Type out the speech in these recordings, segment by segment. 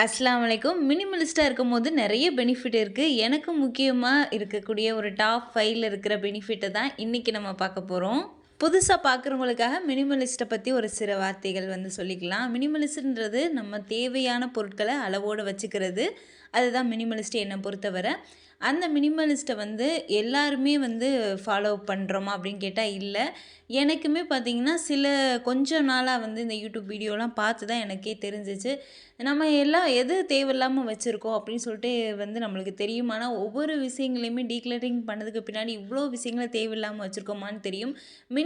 அஸ்ஸலாமு அலைக்கும். மினிமலிஸ்ட்டாக இருக்கும்போது நிறைய பெனிஃபிட் இருக்குது எனக்கு முக்கியமாக இருக்கக்கூடிய ஒரு டாப் ஃபைவ்ல இருக்கிற பெனிஃபிட்டை தான் இன்றைக்கி நம்ம பார்க்க போகிறோம் புதுசாக பார்க்குறவங்களுக்காக மினிமலிஸ்ட்டை பற்றி ஒரு சில வார்த்தைகள் வந்து சொல்லிக்கலாம். மினிமலிஸ்ட்ன்றது நம்ம தேவையான பொருட்களை அளவோடு வச்சுக்கிறது. அதுதான் மினிமலிஸ்ட் என்னை பொறுத்தவரை. அந்த மினிமலிஸ்ட்டை வந்து எல்லாருமே வந்து ஃபாலோ பண்ணுறோமா அப்படின்னு கேட்டால் இல்லை. எனக்குமே பார்த்திங்கன்னா சில கொஞ்ச நாளாக வந்து இந்த யூடியூப் வீடியோலாம் பார்த்து தான் எனக்கே தெரிஞ்சிச்சு. நம்ம எல்லாம் எது தேவையில்லாமல் வச்சுருக்கோம் அப்படின்னு சொல்லிட்டு வந்து நம்மளுக்கு தெரியும். ஆனால் ஒவ்வொரு விஷயங்களையுமே டீக்ளரிங் பண்ணதுக்கு பின்னாடி இவ்வளோ விஷயங்களை தேவையில்லாமல் வச்சுருக்கோமான்னு தெரியும்.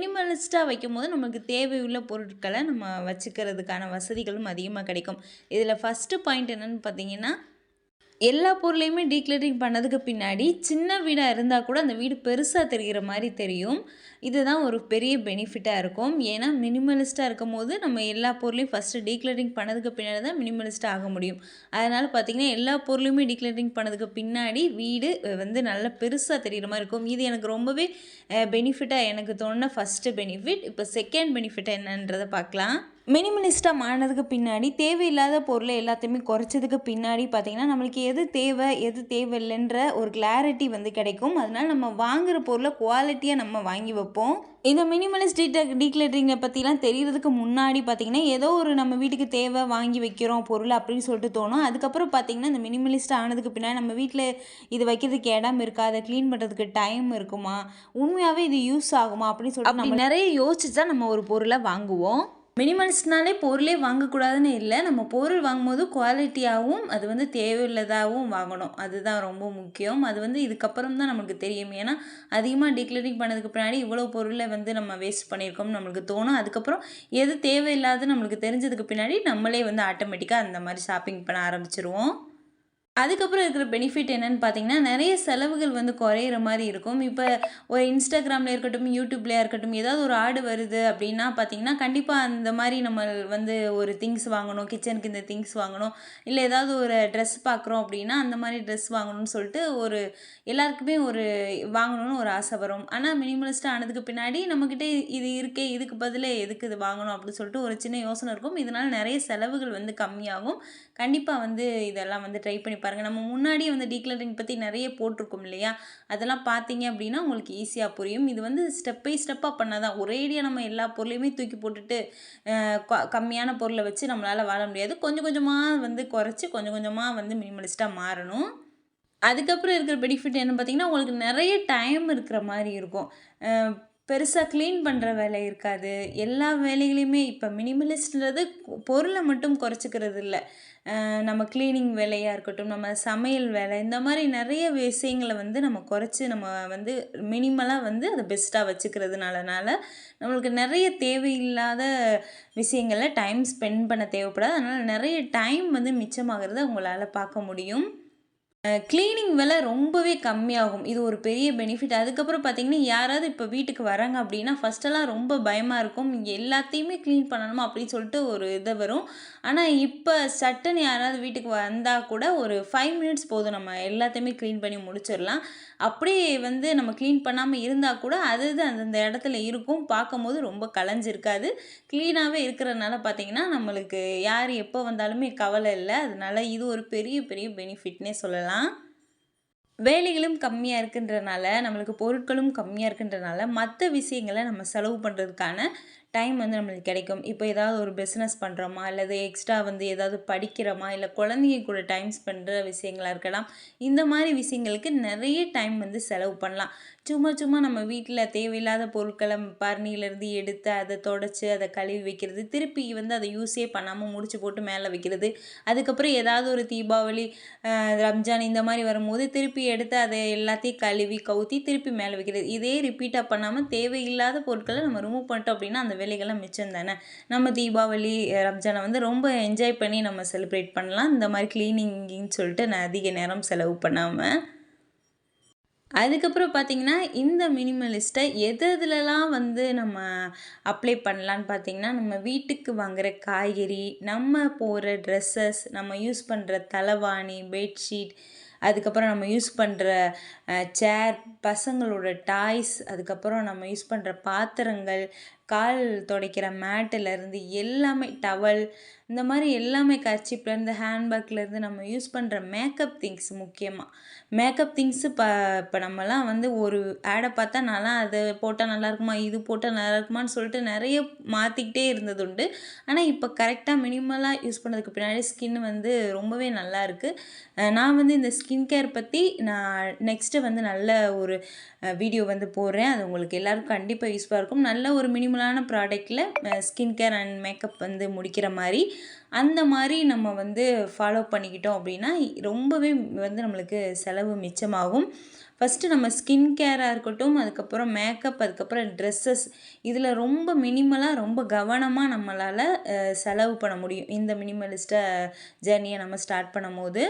மினிமலிஸ்ட்டாக வைக்கும் போது நமக்கு தேவையுள்ள பொருட்களை நம்ம வச்சுக்கிறதுக்கான வசதிகளும் அதிகமாக கிடைக்கும். இதில் ஃபஸ்ட்டு பாயிண்ட் என்னென்னு பார்த்தீங்கன்னா எல்லா பொருளையுமே டீக்ளரிங் பண்ணதுக்கு பின்னாடி சின்ன வீடாக இருந்தால் கூட அந்த வீடு பெருசாக தெரிகிற மாதிரி தெரியும். இதுதான் ஒரு பெரிய பெனிஃபிட்டாக இருக்கும். ஏன்னா மினிமலிஸ்ட்டாக இருக்கும் போது நம்ம எல்லா பொருளையும் ஃபஸ்ட்டு டீக்ளரிங் பண்ணதுக்கு பின்னாடி தான் மினிமலிஸ்ட்டாக ஆக முடியும். அதனால் பார்த்திங்கன்னா எல்லா பொருளையுமே டீக்ளரிங் பண்ணதுக்கு பின்னாடி வீடு வந்து நல்லா பெருசாக தெரிகிற மாதிரி இருக்கும். இது எனக்கு ரொம்பவே பெனிஃபிட்டாக எனக்கு தோணுன ஃபஸ்ட்டு பெனிஃபிட் இப்போ செகண்ட் பெனிஃபிட் என்னன்றதை பார்க்கலாம் மினிமலிஸ்ட்டாக மாறினதுக்கு பின்னாடி தேவையில்லாத பொருளை எல்லாத்தையுமே குறைச்சதுக்கு பின்னாடி பார்த்திங்கன்னா நம்மளுக்கு எது தேவை எது தேவையில்லைன்ற ஒரு கிளாரிட்டி வந்து கிடைக்கும். அதனால் நம்ம வாங்குகிற பொருளை குவாலிட்டியாக நம்ம வாங்கி வைப்போம். இந்த மினிமலிஸ்ட் டீட்ட டீக்ளரிங்கை பற்றிலாம் தெரிகிறதுக்கு முன்னாடி பார்த்திங்கன்னா ஏதோ ஒரு நம்ம வீட்டுக்கு தேவை வாங்கி வைக்கிறோம் பொருள் அப்படின்னு சொல்லிட்டு தோணும். அதுக்கப்புறம் பார்த்திங்கன்னா இந்த மினிமலிஸ்ட் ஆனதுக்கு பின்னாடி நம்ம வீட்டில் இது வைக்கிறதுக்கு இடம் இருக்கா அதை க்ளீன் பண்ணுறதுக்கு டைம் இருக்குமா உண்மையாகவே இது யூஸ் ஆகுமா அப்படின்னு சொல்லிட்டு நம்ம நிறைய யோசிச்சு தான் நம்ம ஒரு பொருளை வாங்குவோம். மினிமல்ஸ்னாலே பொருளே வாங்கக்கூடாதுன்னு இல்லை. நம்ம பொருள் வாங்கும்போது குவாலிட்டியாகவும் அது வந்து தேவையில்லாதாகவும் வாங்கணும். அதுதான் ரொம்ப முக்கியம். அது வந்து இதுக்கப்புறம் தான் நமக்கு தெரியும். ஏன்னா அதிகமாக டிக்ளரிங் பண்ணதுக்கு பின்னாடி இவ்வளோ பொருளை வந்து நம்ம வேஸ்ட் பண்ணியிருக்கோம்னு நம்மளுக்கு தோணும். அதுக்கப்புறம் எது தேவையில்லாத நம்மளுக்கு தெரிஞ்சதுக்கு பின்னாடி நம்மளே வந்து ஆட்டோமேட்டிக்காக அந்த மாதிரி ஷாப்பிங் பண்ண ஆரம்பிச்சிருவோம். அதுக்கப்புறம் இருக்கிற பெனிஃபிட் என்னென்னு பார்த்தீங்கன்னா நிறைய செலவுகள் வந்து குறையிற மாதிரி இருக்கும். இப்போ ஒரு இன்ஸ்டாகிராமில் இருக்கட்டும் யூடியூப்லேயா இருக்கட்டும் ஏதாவது ஒரு ஆடு வருது அப்படின்னா பார்த்தீங்கன்னா கண்டிப்பாக அந்த மாதிரி நம்ம வந்து ஒரு திங்ஸ் வாங்கணும் கிச்சனுக்கு இந்த திங்ஸ் வாங்கணும் இல்லை ஏதாவது ஒரு ட்ரெஸ் பார்க்குறோம் அப்படின்னா அந்த மாதிரி ட்ரெஸ் வாங்கணும்னு சொல்லிட்டு ஒரு எல்லாருக்குமே ஒரு வாங்கணும்னு ஒரு ஆசை வரும். ஆனால் மினிமலிஸ்ட்டாக ஆனதுக்கு பின்னாடி நம்மக்கிட்ட இது இருக்கே இதுக்கு பதிலாக எதுக்கு இது வாங்கணும் அப்படின்னு சொல்லிட்டு ஒரு சின்ன யோசனை இருக்கும். இதனால் நிறைய செலவுகள் வந்து கம்மியாகும். கண்டிப்பாக வந்து இதெல்லாம் வந்து ட்ரை பண்ணி பாருங்கள் பாருங்கள் நம்ம முன்னாடியே வந்து டீக்ளரிங் பற்றி நிறைய போட்டிருக்கோம் இல்லையா? அதெல்லாம் பார்த்தீங்க அப்படின்னா உங்களுக்கு ஈஸியாக புரியும். இது வந்து ஸ்டெப் பை ஸ்டெப்பாக பண்ணால் தான் ஒரேடியாக நம்ம எல்லா பொருளையுமே தூக்கி போட்டுட்டு கம்மியான பொருளை வச்சு நம்மளால் வாழ முடியாது. கொஞ்சம் கொஞ்சமாக வந்து குறைச்சி கொஞ்சம் கொஞ்சமாக வந்து மினிமலிஸ்ட்டாக மாறணும். அதுக்கப்புறம் இருக்கிற பெனிஃபிட் என்ன பார்த்தீங்கன்னா உங்களுக்கு நிறைய டைம் இருக்கிற மாதிரி இருக்கும். பெருசாக க்ளீன் பண்ணுற வேலை இருக்காது. எல்லா வேலைகளையுமே இப்போ மினிமலிஸ்ட்ன்றது பொருளை மட்டும் குறைச்சிக்கிறது இல்லை நம்ம க்ளீனிங் வேலையாக இருக்கட்டும் நம்ம சமையல் வேலை இந்த மாதிரி நிறைய விஷயங்களை வந்து நம்ம குறைச்சி நம்ம வந்து மினிமலாக வந்து அதை பெஸ்ட்டாக வச்சுக்கிறதுனாலனால நம்மளுக்கு நிறைய தேவையில்லாத விஷயங்களில் டைம் ஸ்பெண்ட் பண்ண தேவைப்படாது. அதனால் நிறைய டைம் வந்து மிச்சமாகிறத உங்களால் பார்க்க முடியும். க்ளீனிங் விலை ரொம்பவே கம்மியாகும். இது ஒரு பெரிய பெனிஃபிட் அதுக்கப்புறம் பார்த்திங்கன்னா யாராவது இப்போ வீட்டுக்கு வராங்க அப்படின்னா ஃபஸ்ட்டெல்லாம் ரொம்ப பயமாக இருக்கும். எல்லாத்தையுமே க்ளீன் பண்ணணுமா அப்படின்னு சொல்லிட்டு ஒரு இது வரும். ஆனால் இப்போ சட்டுன்னு யாராவது வீட்டுக்கு வந்தால் கூட ஒரு ஃபைவ் மினிட்ஸ் போதும். நம்ம எல்லாத்தையுமே க்ளீன் பண்ணி முடிச்சிடலாம். அப்படியே வந்து நம்ம க்ளீன் பண்ணாமல் இருந்தால் கூட அது இது அந்தந்த இடத்துல இருக்கும். பார்க்கும்போது ரொம்ப கலைஞ்சிருக்காது க்ளீனாகவே இருக்கிறதுனால பார்த்திங்கன்னா நம்மளுக்கு யார் எப்போ வந்தாலுமே கவலை இல்லை. அதனால இது ஒரு பெரிய பெரிய பெனிஃபிட்னே சொல்லலாம். வேலைகளும் கம்மியாக இருக்குன்றனால நம்மளுக்கு பொருட்களும் கம்மியாக இருக்குன்றனால மற்ற விஷயங்களை நம்ம செலவு பண்ணுறதுக்கான டைம் வந்து நம்மளுக்கு கிடைக்கும். இப்போ ஏதாவது ஒரு பிஸ்னஸ் பண்ணுறோமா அல்லது எக்ஸ்ட்ரா வந்து ஏதாவது படிக்கிறோமா? இல்லை குழந்தைங்க கூட டைம் ஸ்பெண்ட்ற விஷயங்களாக இருக்கலாம். இந்த மாதிரி விஷயங்களுக்கு நிறைய டைம் வந்து செலவு பண்ணலாம். சும்மா சும்மா நம்ம வீட்டில் தேவையில்லாத பொருட்களை பரணியிலேருந்து எடுத்து அதை தொடச்சி அதை கழுவி வைக்கிறது. திருப்பி வந்து அதை யூஸே பண்ணாமல் முடிச்சு போட்டு மேலே வைக்கிறது. அதுக்கப்புறம் ஏதாவது ஒரு தீபாவளி ரம்ஜான் இந்த மாதிரி வரும்போது திருப்பி எடுத்து அதை எல்லாத்தையும் கழுவி கவுத்தி திருப்பி மேலே வைக்கிறது. இதே ரிப்பீட்டாக பண்ணாமல் தேவையில்லாத பொருட்களை நம்ம ரிமூவ் பண்ணிட்டோம் அப்படின்னா அந்த வேலைகள்லாம் மிச்சம் தானே? நம்ம தீபாவளி ரம்ஜானை வந்து ரொம்ப என்ஜாய் பண்ணி நம்ம செலிப்ரேட் பண்ணலாம். இந்த மாதிரி க்ளீனிங்கின்னு சொல்லிட்டு நான் அதிக நேரம் செலவு பண்ணாமல் அதுக்கப்புறம் பார்த்திங்கன்னா இந்த மினிமலிஸ்ட்டை எது எதுலலாம் வந்து நம்ம அப்ளை பண்ணலான்னு பார்த்திங்கன்னா நம்ம வீட்டுக்கு வாங்குகிற காய்கறி நம்ம போகிற ட்ரெஸ்ஸஸ் நம்ம யூஸ் பண்ணுற தலைவாணி பெட்ஷீட் அதுக்கப்புறம் நம்ம யூஸ் பண்ணுற சேர் பசங்களோட டாய்ஸ் அதுக்கப்புறம் நம்ம யூஸ் பண்ணுற பாத்திரங்கள் கால் துடைக்கிற மேட்டுலேருந்து எல்லாமே டவல் இந்த மாதிரி எல்லாமே கர்ச்சிப்லேருந்து ஹேண்ட்பேக்லேருந்து நம்ம யூஸ் பண்ணுற மேக்கப் திங்ஸ் முக்கியமாக மேக்கப் திங்ஸு இப்போ இப்போ நம்மலாம் வந்து ஒரு ஆடை பார்த்தா நல்லா அது போட்டால் நல்லாயிருக்குமா இது போட்டால் நல்லாயிருக்குமான்னு சொல்லிட்டு நிறைய மாற்றிக்கிட்டே இருந்தது உண்டு. ஆனால் இப்போ கரெக்டாக மினிமலாக யூஸ் பண்ணதுக்கு பின்னாடி ஸ்கின் வந்து ரொம்பவே நல்லா இருக்குது நான் வந்து இந்த ஸ்கின் கேர் பற்றி நான் நெக்ஸ்ட்டு வந்து நல்ல ஒரு வீடியோ வந்து போடுறேன். அது உங்களுக்கு எல்லாருக்கும் கண்டிப்பாக யூஸ்ஃபுல்லாக இருக்கும். நல்ல ஒரு மினிமலான ப்ராடக்டில் ஸ்கின் கேர் அண்ட் மேக்கப் வந்து முடிக்கிற மாதிரி அந்த மாதிரி நம்ம வந்து ஃபாலோ பண்ணிக்கிட்டோம் அப்படின்னா ரொம்பவே வந்து நம்மளுக்கு செலவு மிச்சமாகும். ஃபஸ்ட்டு நம்ம ஸ்கின் கேராக இருக்கட்டும் அதுக்கப்புறம் மேக்கப் அதுக்கப்புறம் ட்ரெஸ்ஸஸ் இதில் ரொம்ப மினிமலாக ரொம்ப கவனமாக நம்மளால் செலவு பண்ண முடியும். இந்த மினிமலிஸ்ட்டை ஜேர்னியை நம்ம ஸ்டார்ட் பண்ணும் போது.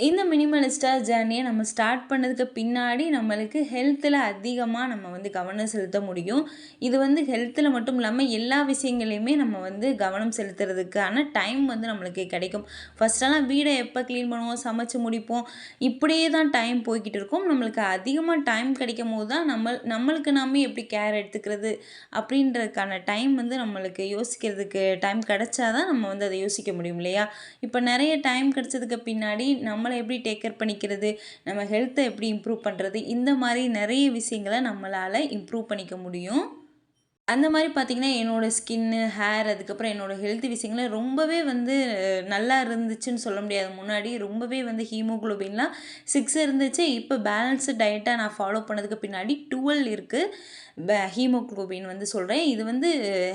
இந்த மினிமலிஸ்டாக ஜேர்னியை நம்ம ஸ்டார்ட் பண்ணதுக்கு பின்னாடி நம்மளுக்கு ஹெல்த்தில் அதிகமாக நம்ம வந்து கவனம் செலுத்த முடியும். இது வந்து ஹெல்த்தில் மட்டும் இல்லாமல் எல்லா விஷயங்களையுமே நம்ம வந்து கவனம் செலுத்துறதுக்கான டைம் வந்து நம்மளுக்கு கிடைக்கும். ஃபஸ்ட்டெல்லாம் வீடை எப்போ க்ளீன் பண்ணுவோம் சமைச்சு முடிப்போம். இப்படியே தான் டைம் போய்கிட்டு இருக்கும். நம்மளுக்கு அதிகமாக டைம் கிடைக்கும் போது தான் நம்ம நம்மளுக்கு நாமே எப்படி கேர் எடுத்துக்கிறது அப்படின்றதுக்கான டைம் வந்து நம்மளுக்கு யோசிக்கிறதுக்கு டைம் கிடைச்சா தான் நம்ம வந்து அதை யோசிக்க முடியும் இல்லையா? இப்போ நிறைய டைம் கிடச்சதுக்கு பின்னாடி நம்ம நம்மளை எப்படி டேக் கேர் பண்ணிக்கிறது நம்ம ஹெல்த்தை எப்படி இம்ப்ரூவ் பண்ணுறது இந்த மாதிரி நிறைய விஷயங்களை நம்மளால் இம்ப்ரூவ் பண்ணிக்க முடியும். அந்த மாதிரி பார்த்திங்கன்னா என்னோடய ஸ்கின்னு ஹேர் அதுக்கப்புறம் என்னோடய ஹெல்த் விஷயங்கள ரொம்பவே வந்து நல்லா இருந்துச்சுன்னு சொல்ல முடியாது. முன்னாடி ரொம்பவே வந்து ஹீமோக்ளோபின்லாம் சிக்ஸ் இருந்துச்சு. இப்போ பேலன்ஸு டயட்டாக நான் ஃபாலோ பண்ணதுக்கு பின்னாடி டுவெல் இருக்குது ஹீமோக்ளோபின் வந்து சொல்கிறேன் இது வந்து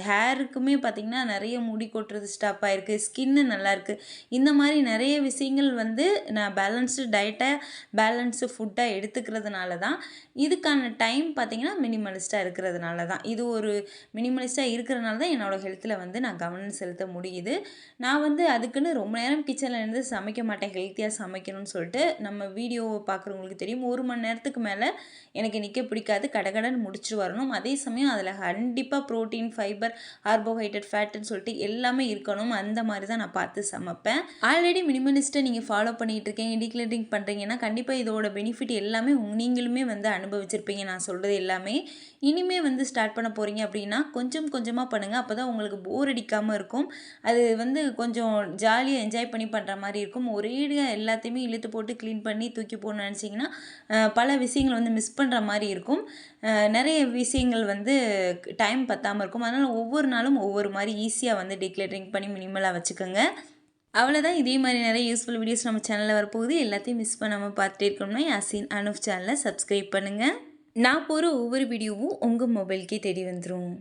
ஹேருக்குமே பார்த்திங்கன்னா நிறைய முடி கொட்டுறது ஸ்டாப் ஆகிருக்கு ஸ்கின்னு நல்லாயிருக்கு இந்த மாதிரி நிறைய விஷயங்கள் வந்து நான் பேலன்ஸ்டு டயட்டை பேலன்ஸு ஃபுட்டாக எடுத்துக்கிறதுனால தான் இதுக்கான டைம் பார்த்திங்கன்னா மினிமலிஸ்ட்டாக இருக்கிறதுனால தான். இது ஒரு மினிமலிஸ்ட்டாக இருக்கிறனால தான் என்னோடய ஹெல்த்தில் வந்து நான் கவனம் செலுத்த முடியுது. நான் வந்து அதுக்குன்னு ரொம்ப நேரம் கிச்சனில் இருந்து சமைக்க மாட்டேன். ஹெல்த்தியாக சமைக்கணும்னு சொல்லிட்டு நம்ம வீடியோவை பார்க்குறவங்களுக்கு தெரியும். ஒரு மணி நேரத்துக்கு மேலே எனக்கு நிற்க பிடிக்காது. கடகடன் முடிச்சுட்டு வரணும். அதே சமயம் அதில் கண்டிப்பாக ப்ரோட்டீன் ஃபைபர் கார்போஹைட்ரேட் ஃபேட்டுன்னு சொல்லிட்டு எல்லாமே இருக்கணும். அந்த மாதிரி தான் நான் பார்த்து சமைப்பேன். ஆல்ரெடி மினிமலிஸ்ட்டை நீங்கள் ஃபாலோ பண்ணிகிட்டு இருக்கீங்க டிக்ளரிங் பண்ணுறீங்கன்னா கண்டிப்பாக இதோட பெனிஃபிட் எல்லாமே நீங்களுமே வந்து அனுபவிச்சிருப்பீங்க நான் சொல்கிறது எல்லாமே. இனிமே வந்து ஸ்டார்ட் பண்ண போகிறீங்க அப்படின்னா கொஞ்சம் கொஞ்சமாக பண்ணுங்கள் அப்போ தான் உங்களுக்கு போர் அடிக்காமல் இருக்கும். அது வந்து கொஞ்சம் ஜாலியாக என்ஜாய் பண்ணி பண்ணுற மாதிரி இருக்கும். ஒரேடியாக எல்லாத்தையுமே இழுத்து போட்டு க்ளீன் பண்ணி தூக்கி போடணும்னு நினச்சிங்கன்னா பல விஷயங்கள் வந்து மிஸ் பண்ணுற மாதிரி இருக்கும். நிறைய விஷயங்கள் வந்து டைம் பத்தாமல் இருக்கும். அதனால் ஒவ்வொரு நாளும் ஒவ்வொரு மாதிரி ஈஸியாக வந்து டிக்ளேட்ரிங் பண்ணி மினிமலாக வச்சுக்கோங்க. அவ்வளோதான் இதே மாதிரி நிறைய யூஸ்ஃபுல் வீடியோஸ் நம்ம சேனலில் வரப்போகுது. எல்லாத்தையும் மிஸ் பண்ணாமல் பார்த்துட்டே இருக்கணும்னா யாசின் அனுஃப் சேனலை சப்ஸ்கிரைப் பண்ணுங்கள் நான் போகிற ஒவ்வொரு வீடியோவும் உங்கள் மொபைல்க்கே தேடி வந்துடும்